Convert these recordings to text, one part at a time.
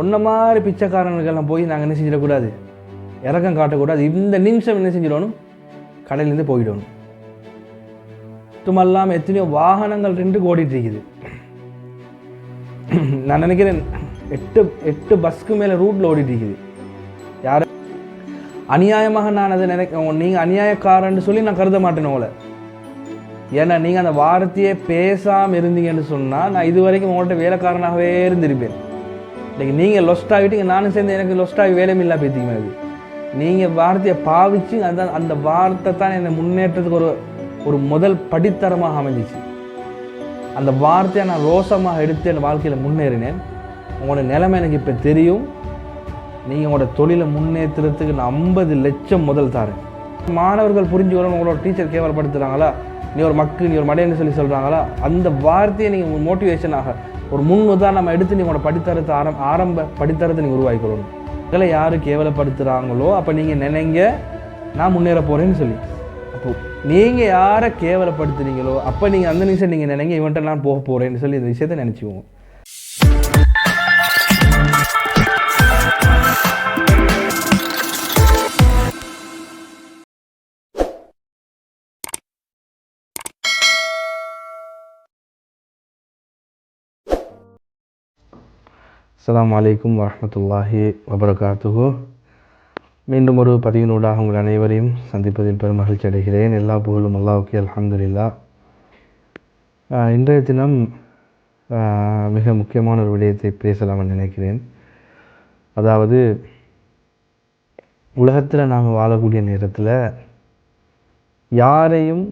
ஒன்ன மாதிரி பிச்சைக்காரனுக்கெல்லாம் போய் நாங்கள் என்ன செஞ்சிடக்கூடாது? இறக்கம் காட்டக்கூடாது. இந்த நிமிஷம் என்ன செஞ்சிடணும்? கடையிலேருந்து போயிடணும். மட்டுமல்லாமல் எத்தனையோ வாகனங்கள் ரெண்டு ஓடிட்டுருக்குது. நான் நினைக்கிறேன் எட்டு எட்டு பஸ்க்கு மேலே ரூட்டில் ஓடிட்டுருக்குது. யார்? அநியாயமாக நான் அதை நினைக்க நீங்கள் அநியாயக்காரன்னு சொல்லி நான் கருத மாட்டேன் உங்களை. ஏன்னா நீங்கள் அந்த வார்த்தையே பேசாமல் இருந்தீங்கன்னு சொன்னால் நான் இது வரைக்கும் உங்கள்கிட்ட வேலைக்காரனாகவே இருந்திருப்பேன். இன்னைக்கு நீங்கள் லொஸ்ட் ஆகிட்டீங்க நானும் சேர்ந்து எனக்கு லொஸ்ட் ஆகி வேலையும் இல்லா பேத்திங்க அது நீங்கள் வார்த்தையை பாவிச்சு அந்த அந்த வார்த்தை தான் என்னை முன்னேற்றத்துக்கு ஒரு ஒரு முதல் படித்தரமாக அமைஞ்சிச்சு. அந்த வார்த்தையை நான் ரோசமாக எடுத்து என் வாழ்க்கையில் முன்னேறினேன். உங்களோட நிலைமை எனக்கு இப்போ தெரியும். நீங்கள் உங்களோட தொழிலை முன்னேற்றுறதுக்கு நான் ஐம்பது லட்சம் முதல் தரேன். மாணவர்கள் புரிஞ்சுக்கணும் உங்களோட டீச்சர் கேவலப்படுத்துகிறாங்களா நீ ஒரு மக்கு நீ ஒரு மடையன்னு சொல்லி சொல்கிறாங்களா அந்த வார்த்தையை நீங்கள் மோட்டிவேஷனாக ஒரு முன் உதாரணமாக எடுத்து நீ உங்களோட படித்தரத்தை ஆரம் ஆரம்ப படித்தரத்தை நீங்கள் உருவாக்கிக்கொள்ளணும் இதெல்லாம் யார் கேவலப்படுத்துகிறாங்களோ அப்போ நீங்கள் நினைங்க நான் முன்னேற போகிறேன்னு சொல்லி. அப்போ நீங்கள் யாரை கேவலப்படுத்துறீங்களோ அப்போ நீங்கள் அந்த நிமிஷம் நீங்கள் நினைங்க இவன்ட்ட நான் போக போகிறேன்னு சொல்லி இந்த விஷயத்தை நினச்சிக்குவோம் அஸ்லாம் வலைக்கம் வரமத்துல்லாஹி வபரகாத்துஹு மீண்டும் ஒரு பதிவினூடாக உங்கள் அனைவரையும் சந்திப்பதில் பெரும் மகிழ்ச்சி அடைகிறேன். எல்லா புகழும் அல்லாவுக்கு அலமதுல்லா இன்றைய தினம் மிக முக்கியமான ஒரு விடயத்தை பேசலாம் நினைக்கிறேன். அதாவது உலகத்தில் நாம் வாழக்கூடிய நேரத்தில் யாரையும்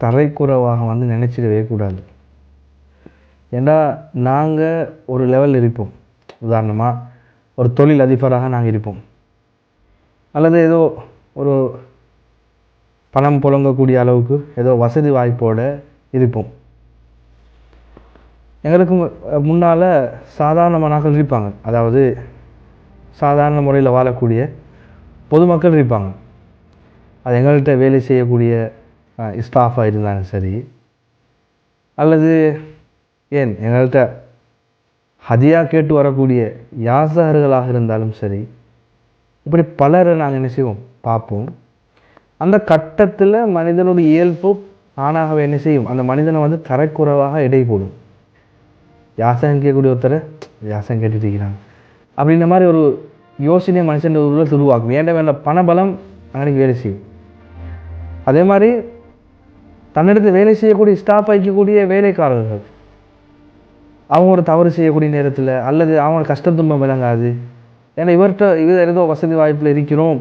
தரைக்குறவாக வந்து நினச்சிடவே கூடாது. ஏண்டா நாங்கள் ஒரு லெவல் இருப்போம். உதாரணமாக ஒரு தொழில் அதிபராக நாங்கள் இருப்போம். அல்லது ஏதோ ஒரு பணம் புழங்கக்கூடிய அளவுக்கு ஏதோ வசதி வாய்ப்போடு இருப்போம். எங்களுக்கு முன்னால் சாதாரண மனாக்கள் இருப்பாங்க. அதாவது சாதாரண முறையில் வாழக்கூடிய பொதுமக்கள் இருப்பாங்க. அது எங்கள்கிட்ட வேலை செய்யக்கூடிய ஸ்டாஃபாக இருந்தாலும் சரி அல்லது ஏன்? எங்கள்கிட்ட ஹதியா கேட்டு வரக்கூடிய யாசகர்களாக இருந்தாலும் சரி இப்படி பலரை நாங்கள் என்ன செய்வோம்? பார்ப்போம். அந்த கட்டத்தில் மனிதனுடைய இயல்பு ஆணாகவே என்ன செய்யும்? அந்த மனிதனை வந்து தரக்குறைவாக எடை போடும். யாசகம் கேட்கக்கூடிய ஒருத்தரை யாசகம் கேட்டுட்டு இருக்கிறாங்க. அப்படின்ற மாதிரி ஒரு யோசனை மனுஷன் உள்ள உருவாக்கும். வேண்ட வேண்ட பணபலம் அன்னைக்கு வேலை செய்யும்? அதே மாதிரி தன்னிடத்தில் வேலை செய்யக்கூடிய ஸ்டாஃப் வைக்கக்கூடிய வேலைக்காரர்கள் அவங்க ஒரு தவறு செய்யக்கூடிய நேரத்தில் அல்லது அவங்க கஷ்ட துன்பம் விளங்காது. ஏன்னா இவர்கிட்ட இவர் ஏதோ வசதி வாய்ப்பில் இருக்கிறோம்.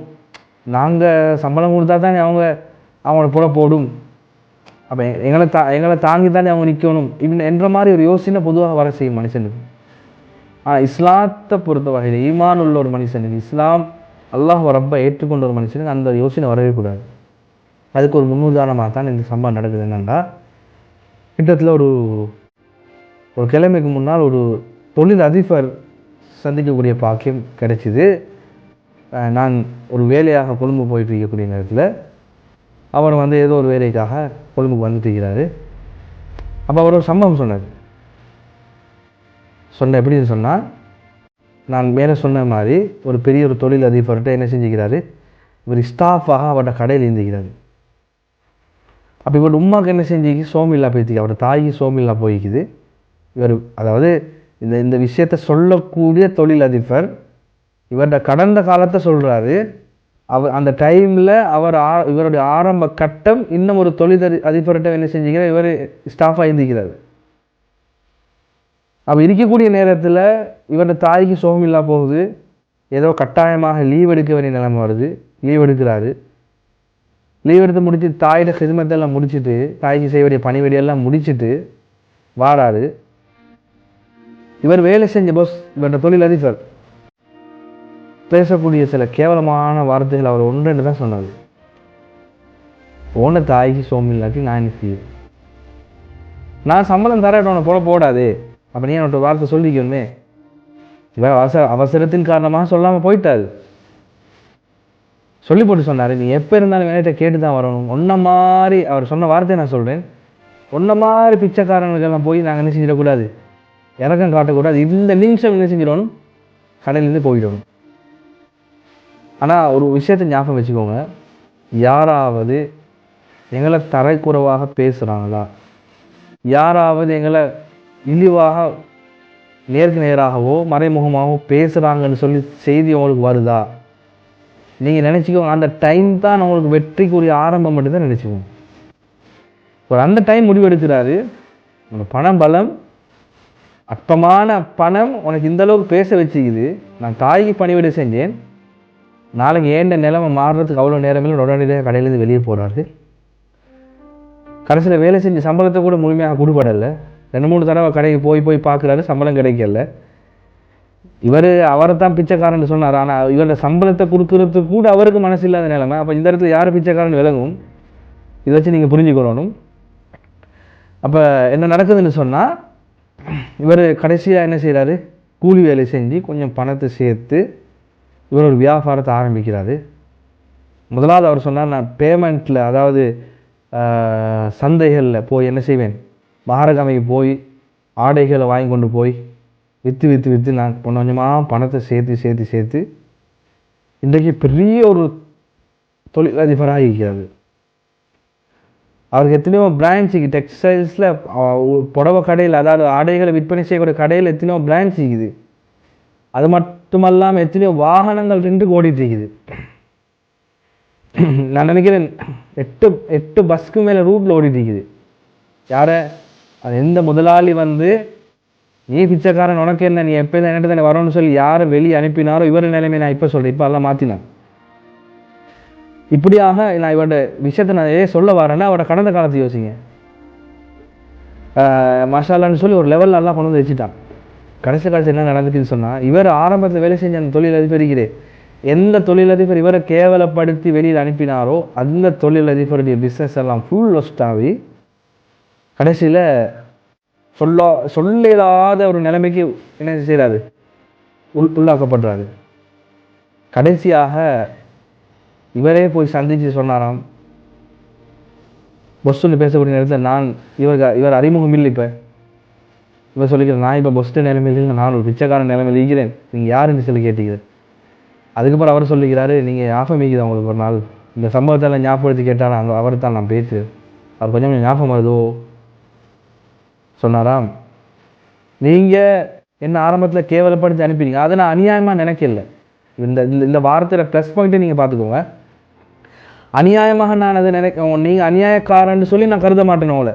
நாங்கள் சம்பளம் கொடுத்தா தானே அவங்க அவங்கள புற போடும். அப்போ எங்களை தா எங்களை தாங்கி தானே அவங்க நிற்கணும் இப்படி என்ற மாதிரி ஒரு யோசனை பொதுவாக வர செய்யும் மனுஷனுக்கு. ஆனால் இஸ்லாத்தை பொறுத்த வகையில் ஈமான் உள்ள ஒரு மனுஷனுக்கு இஸ்லாம் அல்லாஹ் ரப்பை ஏற்றுக்கொண்ட ஒரு மனுஷனுக்கு அந்த யோசனை வரவே கூடாது. அதுக்கு ஒரு முன்னுதாரணமாக தான் இந்த சம்பவம் நடக்குது. என்னென்னா கிட்டத்தில் ஒரு ஒரு கிழமைக்கு முன்னால் ஒரு தொழில் அதிபர் சந்திக்கக்கூடிய பாக்கியம் கிடைச்சிது. நான் ஒரு வேலையாக கொழும்பு போயிட்டு இருக்கக்கூடிய நேரத்தில் அவர் வந்து ஏதோ ஒரு வேலைக்காக கொழும்புக்கு வந்துட்டு இருக்கிறாரு. அப்போ அவர் ஒரு சம்பவம் சொன்னார். சொன்ன எப்படின்னு சொன்னால் நான் மேலே சொன்ன மாதிரி ஒரு பெரிய ஒரு தொழில் அதிபர்கிட்ட என்ன செஞ்சுக்கிறாரு? இவர் ஸ்டாஃபாக அவரோட கடையில் இருந்துக்கிறாரு. அப்போ இவர் உமாக்கு என்ன செஞ்சுக்கு? சோமில்லா போய்த்துக்கு அவரோட தாய்க்கு சோமில்லா போய்க்குது. இவர் அதாவது இந்த இந்த விஷயத்தை சொல்லக்கூடிய தொழில் அதிபர் இவரோட கடந்த காலத்தை சொல்கிறாரு அவர் அந்த டைமில் அவர் ஆ இவருடைய ஆரம்ப கட்டம் இன்னும் ஒரு தொழில் அதிபர்கிட்ட என்ன செஞ்சுக்கிறார்? இவர் ஸ்டாஃபாக இருந்திக்கிறார். அப்போ இருக்கக்கூடிய நேரத்தில் இவரோட தாய்க்கு சோகம் இல்லா போகுது. ஏதோ கட்டாயமாக லீவ் எடுக்க வேண்டிய நிலைமை வருது. லீவ் எடுக்கிறாரு. லீவ் எடுத்து முடிச்சு தாயோட சிதுமத்தெல்லாம் முடிச்சுட்டு தாய்க்கு செய்ய வேண்டிய பணிவெடியெல்லாம் முடிச்சுட்டு வாராரு. இவர் வேலை செஞ்ச பாஸ் இவரோட தொழில் அதிபர் பேசக்கூடிய சில கேவலமான வார்த்தைகள் அவர் ஒன்று தான் சொன்னார். ஓன தாய்க்கு சோமில்லாட்டி நான் என்ன செய்ய நான் சம்பளம் தர உன்னை போட போடாது. அப்போ நீ என்னோட வார்த்தை சொல்லிக்கணுமே. இவன் அவசர அவசரத்தின் காரணமாக சொல்லாமல் போயிட்டாரு. சொல்லி போட்டு சொன்னார் நீ எப்போ இருந்தாலும் வேலையிட்ட கேட்டு தான் வரணும். ஒன்றை மாதிரி அவர் சொன்ன வார்த்தையை நான் சொல்கிறேன் ஒன்றை மாதிரி பிச்சைக்காரங்களுக்கெல்லாம் போய் நாங்கள் என்ன செஞ்சிடக்கூடாது? இறக்கம் காட்டக்கூடாது. இந்த நிமிஷம் என்ன செஞ்சிடணும்? கடையிலேருந்து போயிடணும். ஆனால் ஒரு விஷயத்தை ஞாபகம் வச்சுக்கோங்க. யாராவது எங்களை தரைக்குறைவாக பேசுகிறாங்களா யாராவது எங்களை இழிவாக நேருக்கு நேராகவோ மறைமுகமாகவோ பேசுகிறாங்கன்னு சொல்லி செய்தி உங்களுக்கு வருதா? நீங்கள் நினச்சிக்கோங்க அந்த டைம் தான் உங்களுக்கு வெற்றிக்குரிய ஆரம்பம் மட்டும்தான் நினச்சிக்கோங்க. ஒரு அந்த டைம் முடிவெடுக்கிறாரு. பணம் பலம் அற்பமான பணம் உனக்கு இந்த அளவுக்கு பேச வச்சுக்குது. நான் தாய்க்கு பணிவிடை செஞ்சேன். நாளைக்கு ஏண்ட நிலைமை மாறுறதுக்கு அவ்வளோ நேரமே உடனடியாக கடையிலேருந்து வெளியே போகிறாரு கடைசியில் வேலை செஞ்ச சம்பளத்தை கூட முழுமையாக கொடுபடலை. ரெண்டு மூணு தடவை கடைக்கு போய் போய் பார்க்குறாரு. சம்பளம் கிடைக்கல. இவர் அவரை தான் பிச்சைக்காரன் சொன்னார். ஆனால் இவரோட சம்பளத்தை கொடுக்குறதுக்கு கூட அவருக்கு மனசு இல்லாத நிலைமை. அப்போ இந்த இடத்துல யார் பிச்சைக்காரன் விளங்கும் இதை வச்சு நீங்கள் புரிஞ்சுக்கணும். அப்போ என்ன நடக்குதுன்னு சொன்னால் இவர் கடைசியாக என்ன செய்கிறாரு கூலி வேலை செஞ்சு கொஞ்சம் பணத்தை சேர்த்து இவர் ஒரு வியாபாரத்தை ஆரம்பிக்கிறாரு. முதலாவது அவர் சொன்னார் நான் பேமெண்ட்டில் அதாவது சந்தைகளில் போய் என்ன செய்வேன்? மகாரகமைக்கு போய் ஆடைகளை வாங்கி கொண்டு போய் விற்று விற்று விற்று நான் கொஞ்சம் கொஞ்சமாக பணத்தை சேர்த்து சேர்த்து சேர்த்து இன்றைக்கு பெரிய ஒரு தொழிலதிபராக இருக்கிறது அவருக்கு எத்தனையோ பிரான்ச்சுக்கு டெக்ஸ்டைல்ஸில் புடவை கடையில் அதாவது ஆடைகளை விற்பனை செய்யக்கூடிய கடையில் எத்தனையோ பிரான்ச் இருக்குது. அது மட்டுமல்லாமல் எத்தனையோ வாகனங்கள் ரெண்டு ஓடிட்டு இருக்குது. நான் நினைக்கிறேன் எட்டு எட்டு பஸ்க்கு மேலே ரூட்டில் ஓடிட்டு இருக்குது. யாரை? அது எந்த முதலாளி வந்து நீ பிச்சைக்காரன் உனக்கு என்ன? நீ எப்போ என்ன தானே வரணும்னு சொல்லி யாரை வெளியே அனுப்பினாரோ இவர் நிலைமை நான் இப்போ சொல்கிறேன் இப்போ எல்லாம் மாற்றினான் இப்படியாக நான் இவரோட விஷயத்தை நான் ஏன் சொல்ல வரேன்னா அவரோட கடந்த காலத்தை யோசிங்க. மசாலான்னு சொல்லி ஒரு லெவல் நல்லா கொண்டு வந்து வச்சுட்டான். கடைசி கடைசி என்ன நடந்துக்குன்னு சொன்னால் இவர் ஆரம்பத்தில் வேலை செஞ்ச அந்த தொழிலதிபரிக்கிறே எந்த தொழிலதிபர் இவரை கேவலப்படுத்தி வெளியில் அனுப்பினாரோ அந்த தொழிலதிபருடைய பிஸ்னஸ் எல்லாம் ஃபுல் லொஸ்ட் கடைசியில் சொல்ல சொல்ல இல்லாத ஒரு நிலைமைக்கு என்ன செய்கிறாரு உள் உள்ளாக்கப்படுறாரு. கடைசியாக இவரே போய் சந்தித்து சொன்னாராம். பொஸ்ட்டுன்னு பேசக்கூடிய நேரத்தில் நான் இவர் இவர் அறிமுகம் இல்லை இப்போ. இவர் சொல்லிக்கிறேன் நான் இப்போ பொஸ்ட்டு நிலைமையில் நான் ஒரு பிச்சைக்காரன் நிலைமையில் இருக்கிறேன். நீங்கள் யாருன்னு சொல்லி கேட்டீங்க. அதுக்கப்புறம் அவர் சொல்லிக்கிறாரு நீங்கள் ஞாபகம் இருக்குது உங்களுக்கு ஒரு நாள்? இந்த சம்பவத்தில் ஞாபகப்படுத்தி கேட்டால் அந்த அவர் தான் நான் பேசு அவர் கொஞ்சம் கொஞ்சம் ஞாபகம் வருதோ? சொன்னாராம். நீங்கள் என்ன ஆரம்பத்தில் கேவலப்படுத்தி அனுப்பினீங்க? அதை நான் அநியாயமாக நினைக்கல. இந்த இந்த- இந்த ப்ளஸ் பாயிண்ட்டை நீங்கள் பார்த்துக்கோங்க. அநியாயமாக நான் அதை நினைக்க நீங்கள் அநியாயக்காரன்னு சொல்லி நான் கருத மாட்டேன் உங்களை.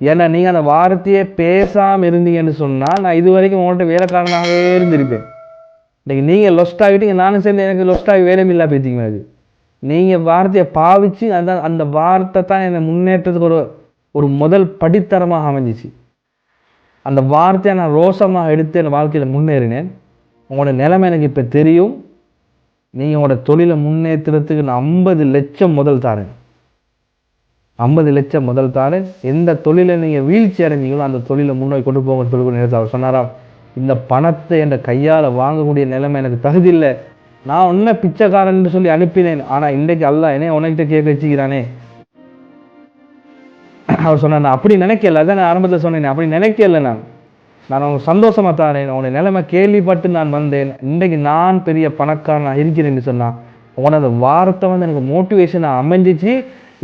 ஏன்னா நீங்கள் அந்த வார்த்தையை பேசாமல் இருந்தீங்கன்னு சொன்னால் நான் இது வரைக்கும் உங்கள்கிட்ட வேலைக்காரனாகவே இருந்திருப்பேன். இன்றைக்கி நீங்கள் லொஸ்ட் ஆகிட்டீங்க நானும் சேர்ந்து எனக்கு லொஸ்ட் ஆகி வேலையும் இல்லை பேத்திங்க அது நீங்கள் வார்த்தையை பாவிச்சு அந்த அந்த வார்த்தை தான் என்னை முன்னேற்றத்துக்கு ஒரு ஒரு முதல் படித்தரமாக அமைஞ்சிச்சு. அந்த வார்த்தையை நான் ரோசமாக எடுத்து என் வாழ்க்கையில் முன்னேறினேன். உங்களோட நிலைமை எனக்கு இப்போ தெரியும். நீங்கள் உங்களோட தொழிலை முன்னேற்றுறதுக்கு நான் ஐம்பது லட்சம் முதல் தாரேன். ஐம்பது லட்சம் முதல் தாரேன். எந்த தொழிலை நீங்கள் வீழ்ச்சி அடைஞ்சீங்களோ அந்த தொழிலை முன்னோக்கி கொண்டு போங்க சொல்லக்கூடிய நேரத்தில் அவர் சொன்னாராம் இந்த பணத்தை என்ற கையால் வாங்கக்கூடிய நிலைமை எனக்கு தகுதி இல்லை. நான் உன்ன பிச்சைக்காரன்னு சொல்லி அனுப்பினேன். ஆனால் இன்றைக்கு அல்ல என்ன உனக்கிட்ட கேட்க வச்சுக்கிறானே. அவர் சொன்னார் நான் அப்படி நினைக்கல. அதான் நான் ஆரம்பத்தில் சொன்னேன் அப்படி நினைக்கல நான். நான் உனக்கு சந்தோஷமாக தாரேன். உன்னை நிலைமை கேள்விப்பட்டு நான் வந்தேன். இன்றைக்கு நான் பெரிய பணக்காரனாக இருக்கிறேன்னு சொன்னான் உனது வார்த்தை வந்து எனக்கு மோட்டிவேஷனாக அமைஞ்சிச்சு.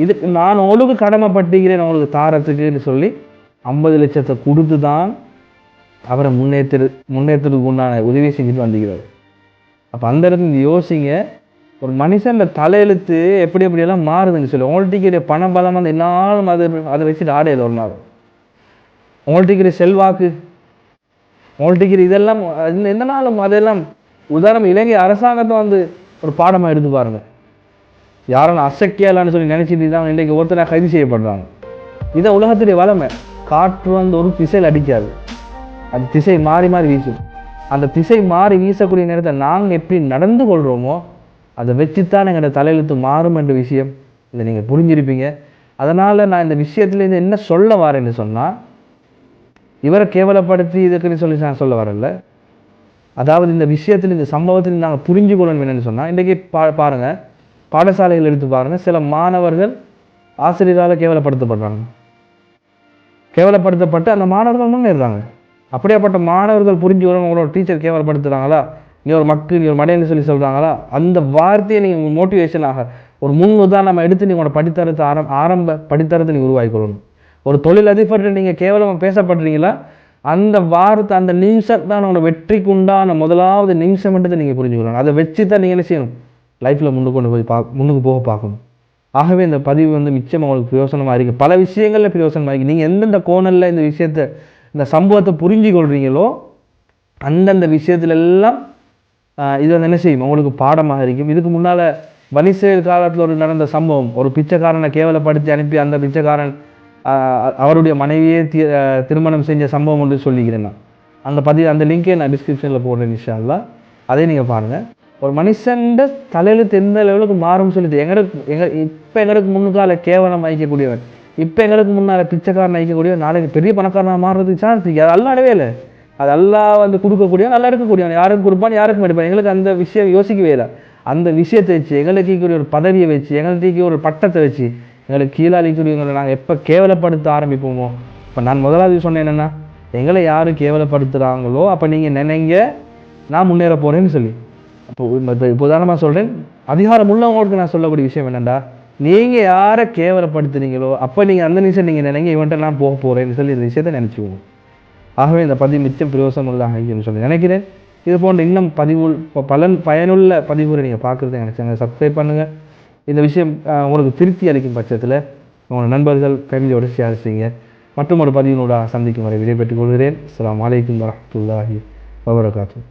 இதுக்கு நான் அவளுக்கு கடமைப்பட்டுக்கிறேன் அவளுக்கு தாரத்துக்குன்னு சொல்லி ஐம்பது லட்சத்தை கொடுத்து தான் அவரை முன்னேற்று முன்னேற்றத்துக்கு உண்டான உதவி செஞ்சுட்டு வந்துக்கிறார் அப்போ அந்த இடத்துல யோசிங்க ஒரு மனுஷன் தலையெழுத்து எப்படி எப்படியெல்லாம் மாறுதுன்னு சொல்லி உங்கள்கிட்ட பணம் பலம் வந்து என்னாலும் அதை அதை வச்சுட்டு ஆடையில் ஒரு நாள். உங்கள்கிட்ட செல்வாக்கு மோல்டிகிரி இதெல்லாம் எந்த நாளும் அதெல்லாம் உதாரணம் இலங்கை அரசாங்கத்தை வந்து ஒரு பாடமாக எடுத்து பாருங்கள் யாரும் அசக்கியலான்னு சொல்லி நினச்சிட்டு தான் இன்றைக்கு ஒருத்தனை கைது செய்யப்படுறாங்க. இதான் உலகத்துடைய வளமை காற்று வந்து ஒரு திசையில் அடிக்காது. அது திசை மாறி மாறி வீசும். அந்த திசை மாறி வீசக்கூடிய நேரத்தை நாங்கள் எப்படி நடந்து கொள்கிறோமோ அதை வச்சுத்தான் எங்களோட தலையெழுத்து மாறும் என்ற விஷயம் இதை நீங்கள் புரிஞ்சிருப்பீங்க. அதனால் நான் இந்த விஷயத்துலேருந்து என்ன சொல்ல வரேன்னு சொன்னால் இவரை கேவலப்படுத்தி இதுக்குன்னு சொல்லி நான் சொல்ல வரல. அதாவது இந்த விஷயத்தில் இந்த சம்பவத்தில் நாங்கள் புரிஞ்சு கொள்ளணும் என்னென்னு சொன்னால் இன்றைக்கி பா பாருங்கள் பாடசாலைகள் எடுத்து பாருங்கள் சில மாணவர்கள் ஆசிரியரால் கேவலப்படுத்தப்படுறாங்க. கேவலப்படுத்தப்பட்டு அந்த மாணவர்கள் முன்னேறாங்க அப்படியாப்பட்ட மாணவர்கள் புரிஞ்சு வரும் உங்களோட டீச்சர் கேவலப்படுத்துகிறாங்களா நீ ஒரு மக்கு நீ ஒரு மடையன்னு சொல்லி சொல்கிறாங்களா அந்த வார்த்தையை நீங்கள் மோட்டிவேஷனாக ஒரு முன் உதாரணம் எடுத்து நீ உங்களோட படித்தரத்தை ஆரம் ஆரம்ப படித்தரத்தை நீங்கள் உருவாக்கிக்கொள்ளணும் ஒரு தொழிலதிபர்கிட்ட நீங்கள் கேவலமாக பேசப்படுறீங்களா? அந்த வார்த்தை அந்த நிமிஷம் தான் உங்களோட வெற்றிக்கு உண்டான முதலாவது நிமிஷம்ன்றதை நீங்கள் புரிஞ்சுக்கணும் அதை வச்சு தான் நீங்கள் என்ன செய்யணும்? லைஃப்பில் முன்னுக்கு கொண்டு போய் பா முன்னுக்கு போக பார்க்கணும். ஆகவே இந்த பதிவு வந்து மிச்சம் உங்களுக்கு பிரயோசனமாக இருக்குது பல விஷயங்களில் பிரயோசனமாக இருக்குது நீங்கள் எந்தெந்த கோணலில் இந்த விஷயத்தை இந்த சம்பவத்தை புரிஞ்சு கொள்கிறீங்களோ அந்தந்த விஷயத்துல எல்லாம் இது வந்து என்ன செய்யும்? உங்களுக்கு பாடமாக இருக்கும். இதுக்கு முன்னால் வனிசேல் காலத்தில் ஒரு நடந்த சம்பவம். ஒரு பிச்சைக்காரனை கேவலப்படுத்தி அனுப்பி அந்த பிச்சைக்காரன் அவருடைய மனைவியே தி- திருமணம் செஞ்ச சம்பவம் ஒன்று சொல்லிக்கிறேன் நான். அந்த பதிவு அந்த லிங்கே நான் டிஸ்கிரிப்ஷனில் போடுறேன் இன்ஷா அதே நீங்கள் பாருங்கள் ஒரு மனுஷன்ட தலையெழுத்து எந்த லெவலுக்கு மாறும்னு சொல்லிட்டு எங்களுக்கு எங்க இப்போ எங்களுக்கு முன்னுக்கால கேவலம் வைக்கக்கூடியவன் இப்போ எங்களுக்கு முன்னால் பிச்சைக்காரன் வைக்கக்கூடியவன் நாளைக்கு பெரிய பணக்காரனாக மாறுறதுக்கு சான்ஸ் இருக்குது அது அல்லாடவே இல்லை. அது எல்லாம் வந்து கொடுக்கக்கூடியவன் நல்லா இருக்கக்கூடியவன் யாருக்கும் கொடுப்பான் யாருக்கும் எடுப்பான். எங்களுக்கு அந்த விஷயம் யோசிக்கவே இல்லை. அந்த விஷயத்தை வச்சு எங்களுக்கு ஒரு பதவியை வச்சு எங்களுக்கு ஒரு பட்டத்தை வச்சு எங்களுக்கு கீழாளிக்கூடியவங்களை நாங்கள் எப்போ கேவலப்படுத்த ஆரம்பிப்போமோ? இப்போ நான் முதலாவது சொன்னேன் என்னென்னா எங்களை யார் கேவலப்படுத்துகிறாங்களோ அப்போ நீங்கள் நினைங்க நான் முன்னேற போகிறேன்னு சொல்லி. அப்போ இப்போ இப்போ உதாரணமாக சொல்கிறேன் அதிகாரம் உள்ளவங்களுக்கு நான் சொல்லக்கூடிய விஷயம் என்னென்னா நீங்கள் யாரை கேவலப்படுத்துறீங்களோ அப்போ நீங்கள் அந்த நிமிஷம் நீங்கள் நினைங்க இவன்ட்ட நான் போக போகிறேன்னு சொல்லி இந்த விஷயத்தை நினச்சிக்குவோம். ஆகவே இந்த பதிவு மிச்சம் பிரயோசனம் உள்ளதாக சொல்லி நினைக்கிறேன். இது போன்ற இன்னும் பதிவு இப்போ பலன் பயனுள்ள பதிவுகளை நீங்கள் பார்க்குறத நினச்சாங்க. சப்ஸ்கிரைப் பண்ணுங்கள் இந்த விஷயம் உங்களுக்கு திருப்தி அளிக்கும் பட்சத்தில் உங்கள் நண்பர்கள் ஃபேமிலியோடு ஷேர் செய்யுங்க. மற்றும் ஒரு பதிவினோட சந்திக்கும் வரை விடைபெற்றுக் கொள்கிறேன். அஸ்ஸலாமு வலைக்கம் வரமத்துல்லாஹி வபரகாத்துஹு.